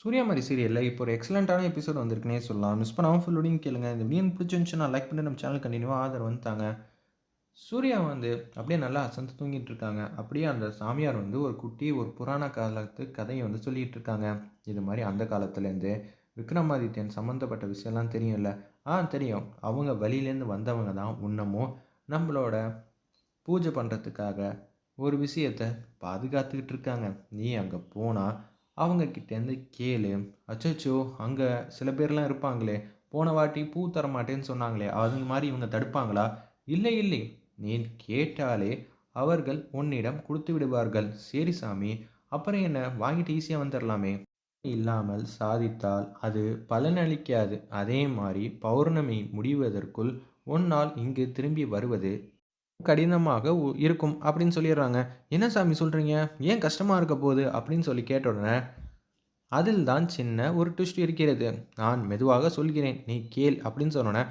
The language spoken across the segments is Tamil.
சூரியமாரி சீரியலில் இப்போ ஒரு எக்ஸலண்ட்டான எபிசோட் வந்திருக்குனே சொல்லலாம். மிஸ் பண்ணாமல் ஃபுல்லோடையும் கேளுங்க. இந்த வீடியோ பிடிச்சிருந்துச்சுன்னா லைக் பண்ணி நம்ம சேனல் கண்டினியூவாக ஆதரவு வந்துட்டாங்க சூர்யா வந்து அப்படியே நல்லா அசந்து தூங்கிட்டு இருக்காங்க. அப்படியே அந்த சாமியார் வந்து ஒரு குட்டி ஒரு புராண காலத்து கதையை வந்து சொல்லிகிட்டு இருக்காங்க. இது மாதிரி அந்த காலத்துலேருந்து விக்ரமாதித்யன் சம்மந்தப்பட்ட விஷயம்லாம் தெரியும்ல? ஆ தெரியும். அவங்க வழியிலேருந்து வந்தவங்க தான் இன்னமும் நம்மளோட பூஜை பண்ணுறதுக்காக ஒரு விஷயத்தை பாதுகாத்துக்கிட்டு இருக்காங்க. நீ அங்கே போனால் அவங்கக்கிட்டேருந்து கேளு. அச்சோ அங்கே சில பேர்லாம் இருப்பாங்களே. போன வாட்டி பூ தர மாட்டேன்னு சொன்னாங்களே. அது மாதிரி இவங்க தடுப்பாங்களா? இல்லை இல்லை. நீ கேட்டாலே அவர்கள் உன்னிடம் கொடுத்து விடுவார்கள். சரி சாமி. அப்புறம் என்ன? வாங்கிட்டு ஈஸியாக வந்துடலாமே இல்லாமல் சாதித்தால் அது பலனளிக்காது. அதே மாதிரி பௌர்ணமி முடிவதற்குள் உன்னால் இங்கு திரும்பி வருவது கடினமாக உ- இருக்கும் அப்படின்னு சொல்லிடுறாங்க. என்ன சாமி சொல்கிறீங்க ஏன் கஷ்டமாக இருக்க போகுது? அப்படின்னு சொல்லி கேட்ட உடனே அதில் தான் சின்ன ஒரு ட்விஸ்ட் இருக்கிறது. நான் மெதுவாக சொல்கிறேன். நீ கேள் அப்படின்னு சொன்னோன்னே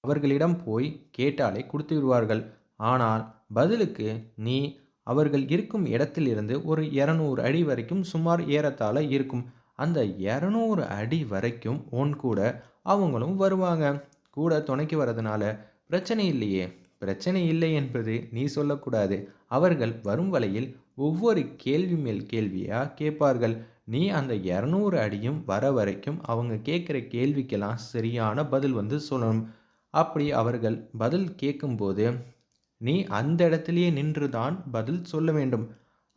அவர்களிடம் போய் கேட்டாலே கொடுத்து விடுவார்கள். ஆனால் பதிலுக்கு நீ அவர்கள் இருக்கும் இடத்திலிருந்து ஒரு இரநூறு அடி வரைக்கும் சுமார் ஏறத்தாழ இருக்கும். அந்த இரநூறு அடி வரைக்கும் உன் கூட அவங்களும் வருவாங்க. கூட துணைக்கு வரதுனால பிரச்சனை இல்லையே. பிரச்சனை இல்லை என்பது நீ சொல்லக்கூடாது. அவர்கள் வரும் வழியில் ஒவ்வொரு கேள்வி மேல் கேள்வியாக கேட்பார்கள். நீ அந்த இரநூறு அடியும் வர வரைக்கும் அவங்க கேட்குற கேள்விக்கெல்லாம் சரியான பதில் வந்து சொல்லணும். அப்படி அவர்கள் பதில் கேட்கும்போது நீ அந்த இடத்துலையே நின்று தான் பதில் சொல்ல வேண்டும்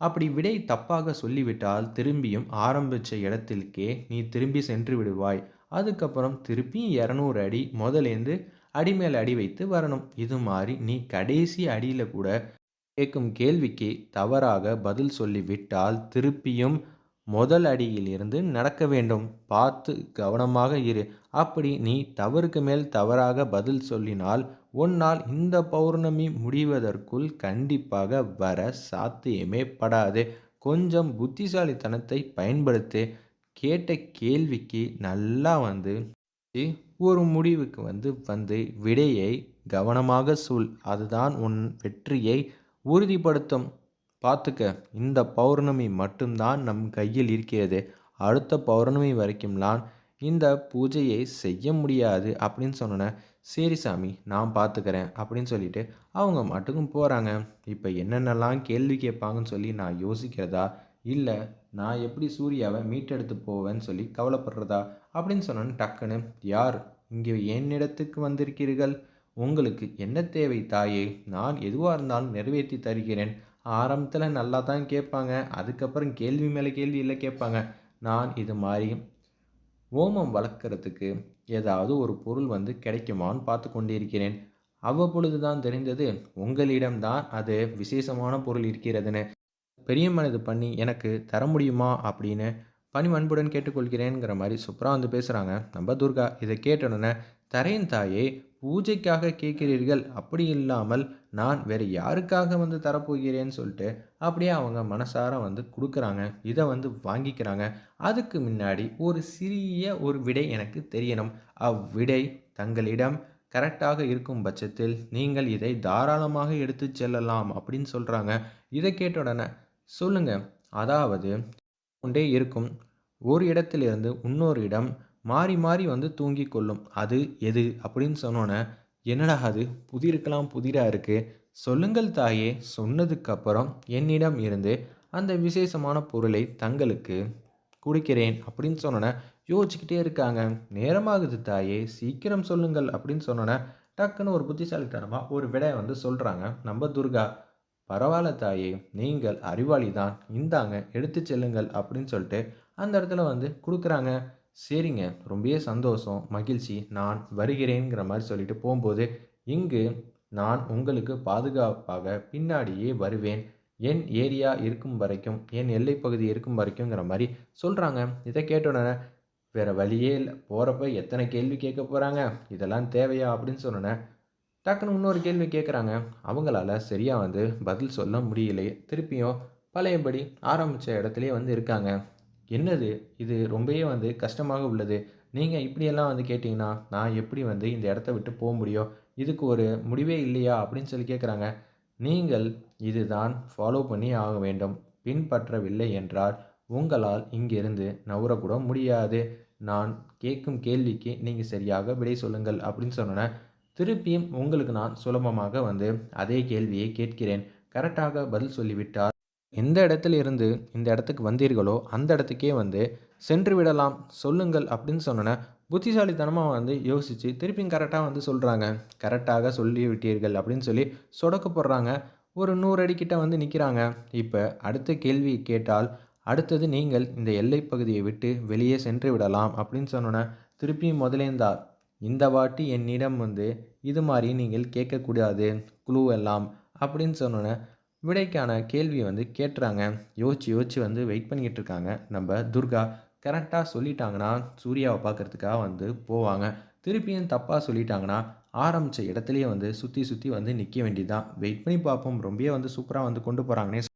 அப்படி விடை தப்பாக சொல்லிவிட்டால் திரும்பியும் ஆரம்பித்த இடத்திற்கே நீ திரும்பி சென்று விடுவாய். அதுக்கப்புறம் திருப்பியும் இரநூறு அடி முதலேருந்து அடி மேல் அடி வைத்து வரணும். இது மாதிரி நீ கடைசி அடியில் கூட கேட்கும் கேள்விக்கு தவறாக பதில் சொல்லிவிட்டால் திருப்பியும் முதல் அடியிலிருந்து நடக்க வேண்டும். பார்த்து கவனமாக இரு. அப்படி நீ தவறுக்கு மேல் தவறாக பதில் சொல்லினால் உன்னால் இந்த பௌர்ணமி முடிவதற்குள் கண்டிப்பாக வர சாத்தியமே படாது. கொஞ்சம் புத்திசாலித்தனத்தை பயன்படுத்தி கேட்ட கேள்விக்கு நல்லா வந்து ஒரு முடிவுக்கு வந்து வந்து விடையை கவனமாக சொல். அதுதான் உன் வெற்றியை உறுதிப்படுத்தும். பார்த்துக்க இந்த பௌர்ணமி மட்டும்தான் நம் கையில் இருக்கிறது. அடுத்த பௌர்ணமி வரைக்கும்லாம் இந்த பூஜையை செய்ய முடியாது அப்படின்னு சொன்னோன்னே சரி சாமி நான் பார்த்துக்கிறேன் அப்படின்னு சொல்லிட்டு அவங்க மட்டுக்கும் போகிறாங்க இப்போ என்னென்னலாம் கேள்வி கேட்பாங்கன்னு சொல்லி நான் யோசிக்கிறதா? இல்லை நான் எப்படி சூர்யாவை மீட்டெடுத்து போவேன்னு சொல்லி கவலைப்படுறதா? அப்படின்னு சொன்னோன்னு டக்குன்னு. யார்? இங்கே என்னிடத்துக்கு வந்திருக்கிறீர்கள்? உங்களுக்கு என்ன தேவை தாயே? நான் எதுவாக இருந்தாலும் நிறைவேற்றி தருகிறேன். ஆரம்பத்தில் நல்லா தான் கேட்பாங்க. அதுக்கப்புறம் கேள்வி மேலே கேள்வி இல்லை கேட்பாங்க. நான் இது மாதிரி ஓமம் வளர்க்குறதுக்கு ஏதாவது ஒரு பொருள் வந்து கிடைக்குமான்னு பார்த்து கொண்டிருக்கிறேன். அவ்வப்பொழுது தான் தெரிந்தது உங்களிடம்தான் அது விசேஷமான பொருள் இருக்கிறதுன்னு. பெரிய மனது பண்ணி எனக்கு தர முடியுமா அப்படின்னு பணி அன்புடன் கேட்டுக்கொள்கிறேங்கிற மாதிரி சூப்பராக வந்து பேசுகிறாங்க நம்ம துர்கா இதை கேட்டோன்னே தரையின் தாயே பூஜைக்காக கேட்கிறீர்கள். அப்படி இல்லாமல் நான் வேறு யாருக்காக வந்து தரப்போகிறேன்னு சொல்லிட்டு அப்படியே அவங்க மனசார வந்து கொடுக்குறாங்க. இதை வந்து வாங்கிக்கிறாங்க. அதுக்கு முன்னாடி ஒரு சிறிய ஒரு விடை எனக்கு தெரியணும். அவ்விடை தங்களிடம் கரெக்டாக இருக்கும் பட்சத்தில் நீங்கள் இதை தாராளமாக எடுத்து செல்லலாம் அப்படின்னு சொல்கிறாங்க இதை கேட்ட உடனே சொல்லுங்க. அதாவது கொண்டே இருக்கும். ஒரு இடத்திலிருந்து இன்னொரு இடம் மாறி மாறி வந்து தூங்கி கொள்ளும். அது எது? அப்படின்னு சொன்னோன்னே என்னடா அது? புதிருக்கெல்லாம் புதிராக இருக்குது சொல்லுங்கள் தாயே சொன்னதுக்கப்புறம் என்னிடம் இருந்து அந்த விசேஷமான பொருளை தங்களுக்கு கொடுக்கிறேன் அப்படின்னு சொன்னோன்னே யோசிச்சுக்கிட்டே இருக்காங்க. நேரமாகுது தாயே சீக்கிரம் சொல்லுங்கள் அப்படின்னு சொன்னோன்னே டக்குன்னு ஒரு புத்திசாலித்தனமாக ஒரு விடை வந்து சொல்கிறாங்க நம்ம துர்கா. பரவாயில்ல தாயே நீங்கள் அறிவாளி தான் இந்தாங்க எடுத்து செல்லுங்கள் அப்படின்னு சொல்லிட்டு அந்த இடத்துல வந்து கொடுக்குறாங்க. சரிங்க ரொம்பவே சந்தோஷம் மகிழ்ச்சி நான் வருகிறேங்கிற மாதிரி சொல்லிட்டு போகும்போது இங்கு நான் உங்களுக்கு பாதுகாப்பாக பின்னாடியே வருவேன். என் ஏரியா இருக்கும் வரைக்கும் என் எல்லை பகுதி இருக்கும் வரைக்குங்கிற மாதிரி சொல்கிறாங்க இதை கேட்ட உடனே வேறு வழியே இல்லை போகிறப்ப எத்தனை கேள்வி கேட்க போகிறாங்க இதெல்லாம் தேவையா அப்படின்னு சொன்னோன்னே டக்குன்னு இன்னொரு கேள்வி கேட்குறாங்க அவங்களால சரியாக வந்து பதில் சொல்ல முடியலையே. திருப்பியும் பழையபடி ஆரம்பித்த இடத்துலையே வந்து இருக்காங்க. என்னது? இது ரொம்பவே வந்து கஷ்டமாக உள்ளது. நீங்கள் இப்படியெல்லாம் வந்து கேட்டிங்கன்னா நான் எப்படி வந்து இந்த இடத்த விட்டு போக முடியும்? இதுக்கு ஒரு முடிவே இல்லையா? அப்படின்னு சொல்லி கேட்குறாங்க நீங்கள் இதுதான் ஃபாலோ பண்ணி ஆக வேண்டும். பின்பற்றவில்லை என்றால் உங்களால் இங்கிருந்து நகரக்கூட முடியாது. நான் கேட்கும் கேள்விக்கு நீங்கள் சரியாக விடை சொல்லுங்கள் அப்படின்னு சொன்னேன் திருப்பியும் உங்களுக்கு நான் சுலபமாக வந்து அதே கேள்வியை கேட்கிறேன். கரெக்டாக பதில் சொல்லிவிட்டால் எந்த இடத்துல இருந்து இந்த இடத்துக்கு வந்தீர்களோ அந்த இடத்துக்கே வந்து சென்று விடலாம் சொல்லுங்கள் அப்படின்னு சொன்னோன்னே புத்திசாலித்தனமாக வந்து யோசித்து திருப்பியும் கரெக்டாக வந்து சொல்கிறாங்க கரெக்டாக சொல்லி விட்டீர்கள் அப்படின்னு சொல்லி சொடக்க போடுறாங்க. ஒரு நூறு அடிக்கிட்ட வந்து நிற்கிறாங்க இப்போ அடுத்த கேள்வி கேட்டால் அடுத்தது நீங்கள் இந்த எல்லைப்பகுதியை விட்டு வெளியே சென்று விடலாம் அப்படின்னு சொன்னோன்னே திருப்பியும் முதலேந்தார். இந்த வாட்டி என்னிடம் வந்து இது மாதிரி நீங்கள் கேட்கக்கூடாது குழு எல்லாம் அப்படின்னு சொன்னோன்னே விடைக்கான கேள்வியை வந்து கேட்டுறாங்க. யோசிச்சு யோசிச்சு வந்து வெயிட் பண்ணிக்கிட்டு இருக்காங்க. நம்ம துர்கா கரெக்டாக சொல்லிட்டாங்கன்னா சூர்யாவை பார்க்கறதுக்காக வந்து போவாங்க. திருப்பியும் தப்பாக சொல்லிட்டாங்கன்னா ஆரம்பித்த இடத்துலையே வந்து சுற்றி சுற்றி வந்து நிற்க வேண்டியதுதான். வெயிட் பண்ணி பார்ப்போம். ரொம்பவே வந்து சூப்பராக வந்து கொண்டு போகிறாங்கன்னே